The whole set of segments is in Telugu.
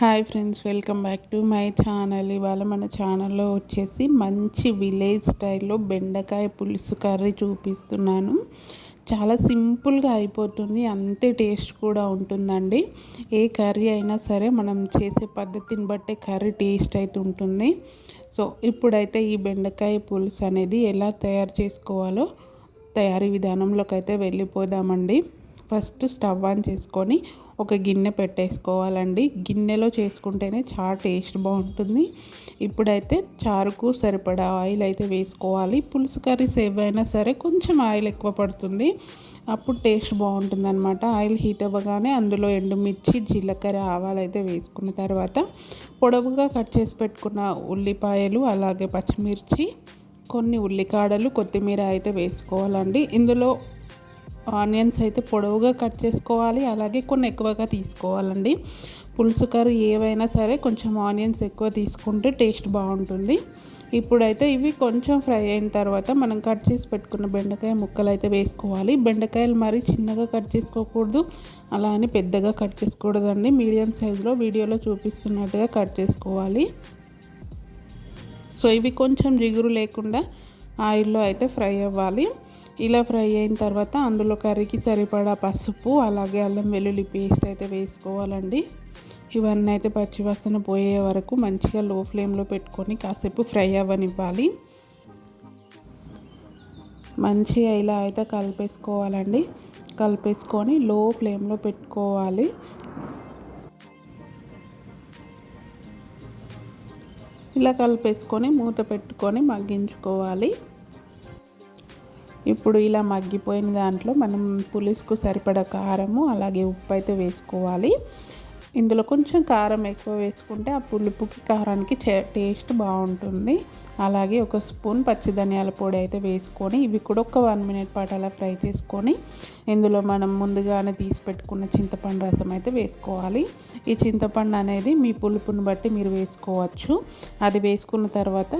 Hi friends welcome back to my channel. ఇవాళ మన ఛానల్లో వచ్చేసి మంచి విలేజ్ స్టైల్లో బెండకాయ పులుసు కర్రీ చూపిస్తున్నాను. చాలా సింపుల్గా అయిపోతుంది అంతే టేస్ట్ కూడా ఉంటుందండి. ఏ కర్రీ అయినా సరే మనం చేసే పద్ధతిని బట్టే కర్రీ టేస్ట్ అయితే ఉంటుంది. సో ఇప్పుడైతే ఈ బెండకాయ పులుసు అనేది ఎలా తయారు చేసుకోవాలో తయారీ విధానంలోకి అయితే వెళ్ళిపోదామండి. ఫస్ట్ స్టవ్ ఆన్ చేసుకొని ఒక గిన్నె పెట్టేసుకోవాలండి. గిన్నెలో చేసుకుంటేనే చాలా టేస్ట్ బాగుంటుంది. ఇప్పుడైతే చారుకు సరిపడా ఆయిల్ అయితే వేసుకోవాలి. పులుసు కర్రీస్ ఏవైనా సరే కొంచెం ఆయిల్ ఎక్కువ పడుతుంది. అప్పుడు టేస్ట్ బాగుంటుంది అనమాట ఆయిల్ హీట్ అవ్వగానే అందులో ఎండుమిర్చి జీలకర్ర ఆవాలు అయితే వేసుకున్న తర్వాత పొడవుగా కట్ చేసి పెట్టుకున్న ఉల్లిపాయలు అలాగే పచ్చిమిర్చి కొన్ని ఉల్లికాడలు కొత్తిమీర అయితే వేసుకోవాలండి. ఇందులో ఆనియన్స్ అయితే పొడవుగా కట్ చేసుకోవాలి అలాగే కొన్ని ఎక్కువగా తీసుకోవాలండి. పులుసు కర్రీ ఏవైనా సరే కొంచెం ఆనియన్స్ ఎక్కువ తీసుకుంటే టేస్ట్ బాగుంటుంది. ఇప్పుడైతే ఇవి కొంచెం ఫ్రై అయిన తర్వాత మనం కట్ చేసి పెట్టుకున్న బెండకాయ ముక్కలు అయితే వేసుకోవాలి. బెండకాయలు మరీ చిన్నగా కట్ చేసుకోకూడదు అలా అని పెద్దగా కట్ చేసుకోకూడదండి. మీడియం సైజులో వీడియోలో చూపిస్తున్నట్టుగా కట్ చేసుకోవాలి. సో ఇవి కొంచెం జిగురు లేకుండా ఆయిల్లో అయితే ఫ్రై అవ్వాలి. ఇలా ఫ్రై అయిన తర్వాత అందులో కర్రీకి సరిపడా పసుపు అలాగే అల్లం వెల్లుల్లి పేస్ట్ అయితే వేసుకోవాలండి. ఇవన్నీ అయితే పచ్చివాసన పోయే వరకు మంచిగా లో ఫ్లేమ్లో పెట్టుకొని కాసేపు ఫ్రై అవ్వనివ్వాలి. మంచిగా ఇలా అయితే కలిపేసుకోవాలండి. కలిపేసుకొని లో ఫ్లేమ్లో పెట్టుకోవాలి. ఇలా కలిపేసుకొని మూత పెట్టుకొని మగ్గించుకోవాలి. ఇప్పుడు ఇలా మగ్గిపోయిన దాంట్లో మనం పులుసుకు సరిపడ కారము అలాగే ఉప్పు అయితే వేసుకోవాలి. ఇందులో కొంచెం కారం ఎక్కువ వేసుకుంటే ఆ పులుపుకి కారానికి టేస్ట్ బాగుంటుంది. అలాగే ఒక స్పూన్ పచ్చి ధనియాల పొడి అయితే వేసుకొని ఇవి కూడా ఒక వన్ మినిట్ పాటు అలా ఫ్రై చేసుకొని ఇందులో మనం ముందుగానే తీసి పెట్టుకున్న చింతపండు రసం అయితే వేసుకోవాలి. ఈ చింతపండు అనేది మీ పులుపుని బట్టి మీరు వేసుకోవచ్చు. అది వేసుకున్న తర్వాత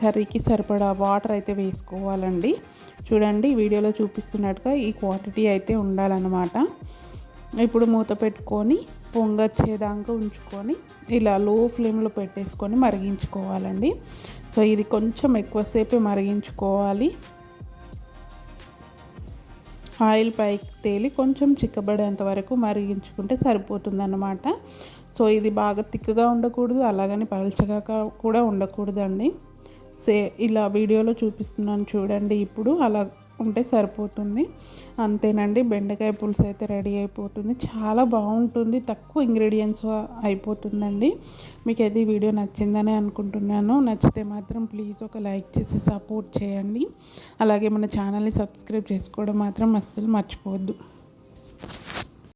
కర్రీకి సరిపడా వాటర్ అయితే వేసుకోవాలండి. చూడండి వీడియోలో చూపిస్తున్నట్టుగా ఈ క్వాంటిటీ అయితే ఉండాలన్నమాట. ఇప్పుడు మూత పెట్టుకొని పొంగొచ్చేదాకా ఉంచుకొని ఇలా లో ఫ్లేమ్లో పెట్టేసుకొని మరిగించుకోవాలండి. సో ఇది కొంచెం ఎక్కువసేపు మరిగించుకోవాలి. ఆయిల్ పైకి తేలి కొంచెం చిక్కబడేంత వరకు మరిగించుకుంటే సరిపోతుందన్నమాట. సో ఇది బాగా తిక్కగా ఉండకూడదు అలాగని పలచగా కూడా ఉండకూడదండి. సే ఇలా వీడియోలో చూపిస్తున్నాను చూడండి ఇప్పుడు. అలా ఉంటే సరిపోతుంది. అంతేనండి బెండకాయ పులుసు అయితే రెడీ అయిపోతుంది. చాలా బాగుంటుంది తక్కువ ఇంగ్రీడియంట్స్ అయిపోతుందండి. మీకు అయితే ఈ వీడియో నచ్చిందని అనుకుంటున్నాను. నచ్చితే మాత్రం ప్లీజ్ ఒక లైక్ చేసి సపోర్ట్ చేయండి. అలాగే మన ఛానల్ని సబ్స్క్రైబ్ చేసుకోవడం మాత్రం అస్సలు మర్చిపోవద్దు.